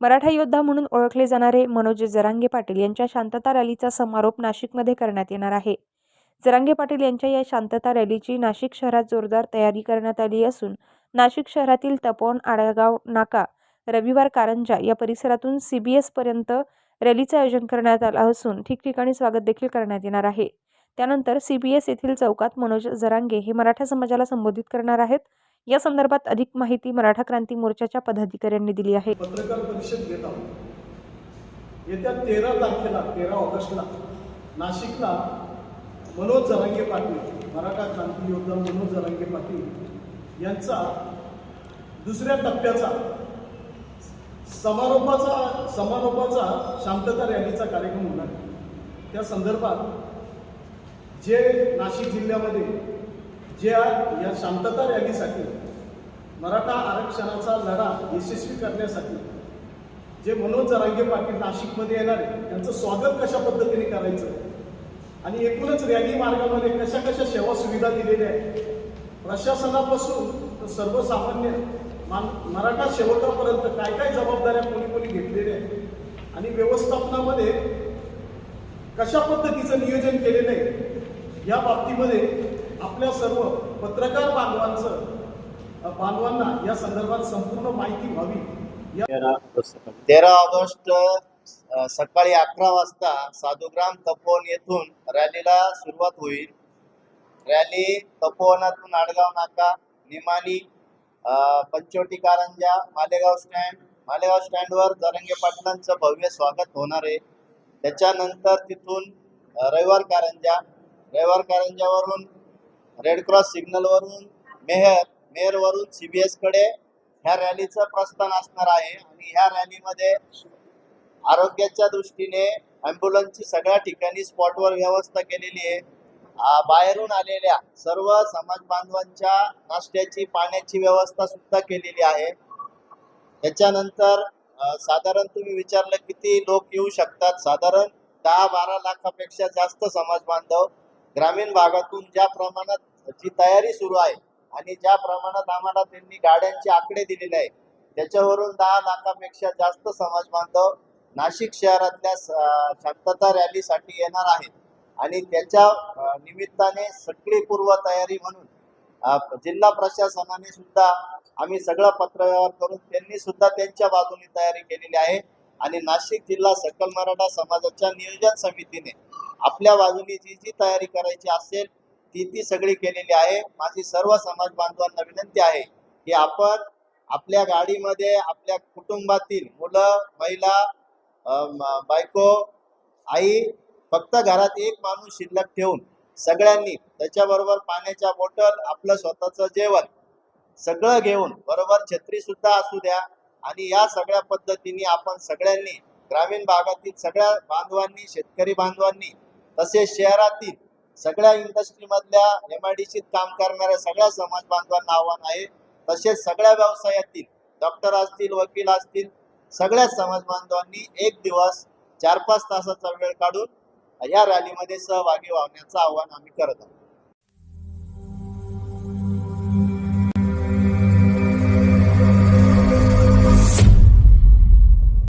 मराठा योद्धा म्हणून ओळखले जाणारे मनोज जरांगे पाटील यांच्या शांतता रॅलीचा समारोप नाशिकमध्ये करण्यात येणार आहे. जरांगे पाटील यांच्या या शांतता रॅलीची नाशिक शहरात जोरदार तयारी करण्यात आली असून नाशिक शहरातील तपोवन आडगाव नाका रविवार कारंजा या परिसरातून सी बी एसपर्यंत रॅलीचं आयोजन करण्यात आलं असून ठिकठिकाणी स्वागत देखील करण्यात येणार आहे. त्यानंतर सी बी एस येथील चौकात मनोज जरांगे हे मराठा समाजाला संबोधित करणार आहेत. या संदर्भात अधिक माहिती मराठा क्रांती मोर्चाच्या पदाधिकाऱ्यांनी दिली आहे पत्रकार परिषद घेत आहोत येत्या तेरा तारखेला तेरा ऑगस्टला नाशिकला मनोज जरांगे पाटील मराठा क्रांती योद्धा मनोज जरांगे पाटील यांचा दुसऱ्या टप्प्याचा समारोपाचा समारोपाचा शांतता रॅलीचा कार्यक्रम होणार आहे. त्या संदर्भात जे नाशिक जिल्ह्यामध्ये जे आ- या शांतता रॅलीसाठी मराठा आरक्षणाचा लढा यशस्वी करण्यासाठी जे मनोज जरांगे पाटील नाशिकमध्ये येणार आहे त्यांचं स्वागत कशा पद्धतीने करायचं? आणि एकूणच रॅली मार्गामध्ये कशा कशा सेवा सुविधा दिलेल्या आहेत? प्रशासनापासून तर सर्वसामान्य मान मराठा सेवकापर्यंत काय काय जबाबदाऱ्या कोणी कोणी घेतलेल्या आहेत? आणि व्यवस्थापनामध्ये कशा पद्धतीचं नियोजन केलेलं आहे? या बाबतीमध्ये आपल्या सर्व पत्रकार बांधवांचं बांधवांना या संदर्भात संपूर्ण माहिती व्हावी. तेरा ऑगस्ट सकाळी अकरा वाजता साधुग्राम तपोवन येथून रॅलीला सुरुवात होईल. रॅली तपोवनातून आडगाव नाका निमाणी पंचवटी कारंजा मालेगाव स्टँड मालेगाव स्टँडवर जरंगे पाटलांचं भव्य स्वागत होणार आहे. त्याच्यानंतर तिथून रविवार कारंजा रविवार कारंजावरून रेड क्रॉस सिग्नलवरून मेहर मेहरवरून सी बी एसकडे ह्या रॅलीचं प्रस्थान असणार आहे. आणि ह्या रॅलीमध्ये आरोग्याच्या दृष्टीने ॲम्ब्युलन्सची सगळ्या ठिकाणी स्पॉटवर व्यवस्था केलेली आहे. बाहेरून आलेल्या सर्व समाज बांधवांच्या नाश्त्याची पाण्याची व्यवस्था सुद्धा केलेली आहे. त्याच्यानंतर साधारण तुम्ही विचारलं किती लोक येऊ शकतात? साधारण दहा बारा लाखापेक्षा जास्त समाज बांधव ग्रामीण भागातून ज्या प्रमाणात जी तयारी सुरू आहे आणि ज्या प्रमाणात आम्हाला त्यांनी गाड्यांचे आकडे दिलेले आहे त्याच्यावरून दहा लाखापेक्षा जास्त समाज बांधव नाशिक शहरातल्या शांतता रॅलीसाठी येणार आहेत. आणि त्याच्या निमित्ताने सगळी पूर्व तयारी म्हणून जिल्हा प्रशासनाने सुद्धा आम्ही सगळं पत्रव्यवहार करून त्यांनी सुद्धा त्यांच्या बाजूने तयारी केलेली आहे. आणि नाशिक जिल्हा सकल मराठा समाजाच्या नियोजन समितीने आपल्या बाजूने जी जी तयारी करायची असेल ती ती सगळी केलेली आहे. माझी सर्व समाज बांधवांना विनंती आहे की आपण आपल्या गाडीमध्ये आपल्या कुटुंबातील मुलं महिला बायको आई फक्त घरात एक माणूस शिल्लक ठेवून सगळ्यांनी त्याच्याबरोबर पाण्याच्या बॉटल आपलं स्वतःचं जेवण सगळं घेऊन बरोबर छत्री सुद्धा असू द्या आणि या सगळ्या पद्धतीने आपण सगळ्यांनी ग्रामीण भागातील सगळ्या बांधवांनी शेतकरी बांधवांनी तसेच शहरातील सगळ्या इंडस्ट्रीमधल्या एम आय डी काम करणाऱ्या सगळ्या समाज बांधवांना आव्हान आहे. तसेच सगळ्या व्यवसायातील डॉक्टर असतील वकील असतील सगळ्या समाज बांधवांनी एक दिवस चार पाच तासाचा वेळ काढून या रॅलीमध्ये सहभागी व्हावण्याचं आव्हान आम्ही करत आहोत.